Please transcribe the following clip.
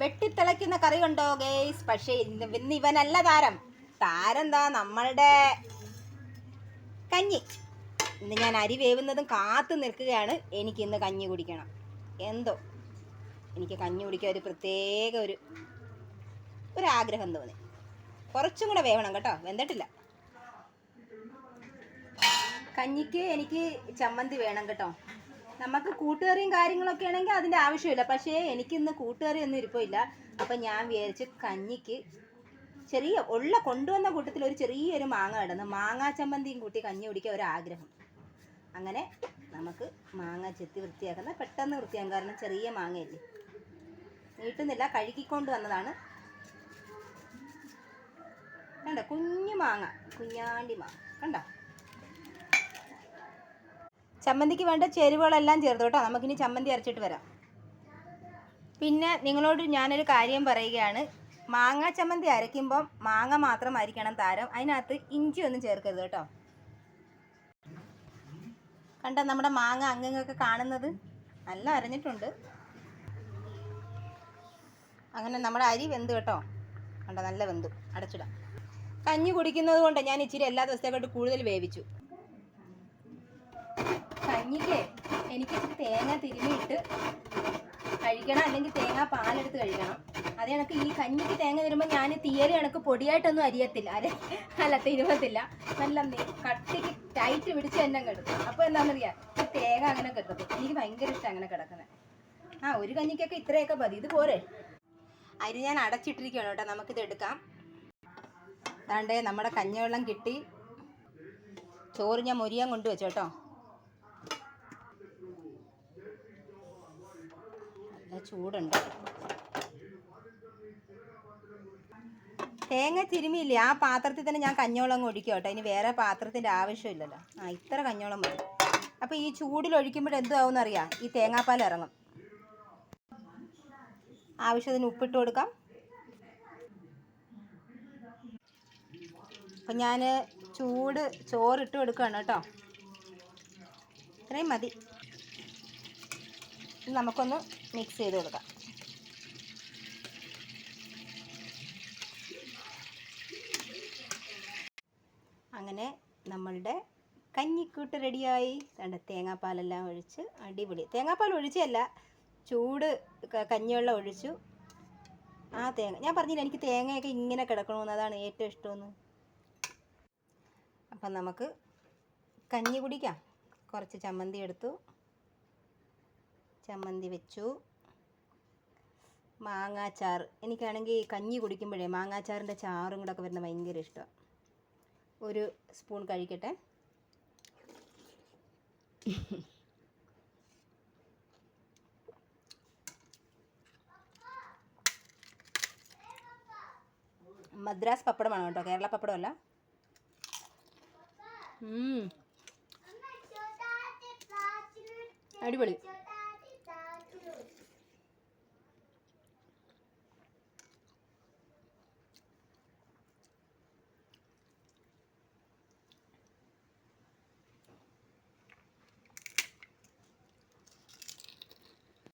വെട്ടിത്തിളയ്ക്കുന്ന കറി ഉണ്ടോ ഗേസ് പക്ഷേ ഇന്ന് ഇവനല്ല താരം. താരെന്താ നമ്മളുടെ കഞ്ഞി. ഇന്ന് ഞാൻ അരി വേവുന്നതും കാത്തു നിൽക്കുകയാണ്. എനിക്ക് ഇന്ന് കഞ്ഞി കുടിക്കണം. എന്തോ? എനിക്ക് കഞ്ഞി കുടിക്കാൻ ഒരു പ്രത്യേക ഒരു ഒരു ആഗ്രഹം തോന്നി. കുറച്ചും കൂടെ വേവണം കേട്ടോ. വെന്തിട്ടില്ല. കഞ്ഞിക്ക് എനിക്ക് ചമ്മന്തി വേണം കേട്ടോ. നമുക്ക് കൂട്ടുകറിയും കാര്യങ്ങളൊക്കെ ആണെങ്കിൽ അതിന്റെ ആവശ്യമില്ല. പക്ഷേ എനിക്കിന്ന് കൂട്ടുകറി ഒന്നും ഇരിപ്പില്ല. അപ്പം ഞാൻ വിചാരിച്ച് കഞ്ഞിക്ക് ചെറിയ ഉള്ള കൊണ്ടുവന്ന കൂട്ടത്തിൽ ഒരു ചെറിയൊരു മാങ്ങ കിടന്ന് മാങ്ങാ ചമ്മന്തിയും കൂട്ടി കഞ്ഞി കുടിക്കാൻ ഒരു ആഗ്രഹം അങ്ങനെ നമുക്ക് മാങ്ങ ചെത്തി വൃത്തിയാക്കുന്ന പെട്ടെന്ന് വൃത്തിയാകും കാരണം ചെറിയ മാങ്ങയല്ലേ. നീട്ടുന്നില്ല കഴുകിക്കൊണ്ട് വന്നതാണ്. കണ്ട? കുഞ്ഞു മാങ്ങ. കുഞ്ഞാണ്ടി മാങ്ങ. കണ്ടോ? ചമ്മന്തിക്ക് വേണ്ട ചേരുവകളെല്ലാം ചേർത്ത് കേട്ടോ. നമുക്കിനി ചമ്മന്തി അരച്ചിട്ട് വരാം. പിന്നെ നിങ്ങളോട് ഞാനൊരു കാര്യം പറയുകയാണ്. മാങ്ങ ചമ്മന്തി അരയ്ക്കുമ്പം മാങ്ങ മാത്രം അരിക്കണം താരം. അതിനകത്ത് ഇഞ്ചി ഒന്നും ചേർക്കരുത് കേട്ടോ. കണ്ട നമ്മുടെ മാങ്ങ അങ്ങങ്ങൊക്കെ കാണുന്നത്? നല്ല അരഞ്ഞിട്ടുണ്ട്. അങ്ങനെ നമ്മുടെ അരി വെന്ത് കേട്ടോ. കണ്ട നല്ല വെന്തു. അടച്ചിടാം. കഞ്ഞി കുടിക്കുന്നത് കൊണ്ട് ഞാൻ ഇച്ചിരി എല്ലാ ദിവസത്തേക്കോട്ട് കൂടുതൽ വേവിച്ചു. കഞ്ഞിക്ക്. എനിക്ക് തേങ്ങ തിരുമിയിട്ട് കഴിക്കണം. അല്ലെങ്കിൽ തേങ്ങ പാലെടുത്ത് കഴിക്കണം. അത് കണക്ക് ഈ കഞ്ഞിക്ക് തേങ്ങ തരുമ്പോൾ ഞാൻ തീയറി കണക്ക് പൊടിയായിട്ടൊന്നും അരിയത്തില്ല. അര അല്ല തിരുമത്തില്ല. നല്ല കട്ടിക്ക് ടൈറ്റ് പിടിച്ച് തന്നെ കിടക്കും. അപ്പോൾ എന്താണെന്നറിയാം ഈ തേങ്ങ അങ്ങനെ കിടക്കും എനിക്ക് ഭയങ്കര ഇഷ്ടം അങ്ങനെ കിടക്കുന്നത് ആ ഒരു കഞ്ഞിക്കൊക്കെ ഇത്രയൊക്കെ മതി. ഇത് പോരെ. അരി ഞാൻ അടച്ചിട്ടിരിക്കുകയാണ് കേട്ടോ. നമുക്കിത് എടുക്കാം. അതാണ്ട് നമ്മുടെ കഞ്ഞവെള്ളം കിട്ടി. ചോറ് ഞാൻ മുരിയാൻ കൊണ്ടുവച്ചു കേട്ടോ. ചൂടുണ്ട്. തേങ്ങ തിരുമിയില്ലേ? ആ പാത്രത്തിൽ തന്നെ ഞാൻ കഞ്ഞോളം ഒഴിക്കും ഇനി വേറെ പാത്രത്തിന്റെ ആവശ്യമില്ലല്ലോ. ആ ഇത്ര കഞ്ഞോളം മതി. അപ്പോൾ ഈ ചൂടിൽ ഒഴിക്കുമ്പോൾ എന്താവും അറിയാം? ഈ തേങ്ങാപ്പാൽ ഇറങ്ങും. ആവശ്യത്തിന് ഉപ്പിട്ട് കൊടുക്കാം. അപ്പം ഞാൻ ചൂട് ചോറിട്ട് കൊടുക്കുകയാണ് കേട്ടോ. ഇത്രയും മതി. നമുക്കൊന്ന് മിക്സ് ചെയ്ത് കൊടുക്കാം. അങ്ങനെ നമ്മളുടെ കഞ്ഞിക്കൂട്ട് റെഡിയായി. കണ്ട തേങ്ങാപ്പാലെല്ലാം ഒഴിച്ച് അടിപൊളി. തേങ്ങാപ്പാൽ ഒഴിച്ചല്ല ചൂട് കഞ്ഞിവെള്ളം ഒഴിച്ചു. ആ തേങ്ങ ഞാൻ പറഞ്ഞില്ല എനിക്ക് തേങ്ങയൊക്കെ ഇങ്ങനെ കിടക്കണമെന്ന് അതാണ് ഏറ്റവും ഇഷ്ടമെന്ന്. അപ്പം നമുക്ക് കഞ്ഞി കുടിക്കാം. കുറച്ച് ചമ്മന്തി എടുത്തു. ചമ്മന്തി വെച്ചു. മാങ്ങാച്ചാറ്. എനിക്കാണെങ്കിൽ കഞ്ഞി കുടിക്കുമ്പോഴേ മാങ്ങാച്ചാറിന്റെ ചാറും കൂടെ ഒക്കെ വരുന്നത് ഭയങ്കര ഇഷ്ടമാണ് ഒരു സ്പൂൺ കഴിക്കട്ടെ. മദ്രാസ് പപ്പടമാണ് കേട്ടോ? കേരള പപ്പടമല്ല. അടിപൊളി.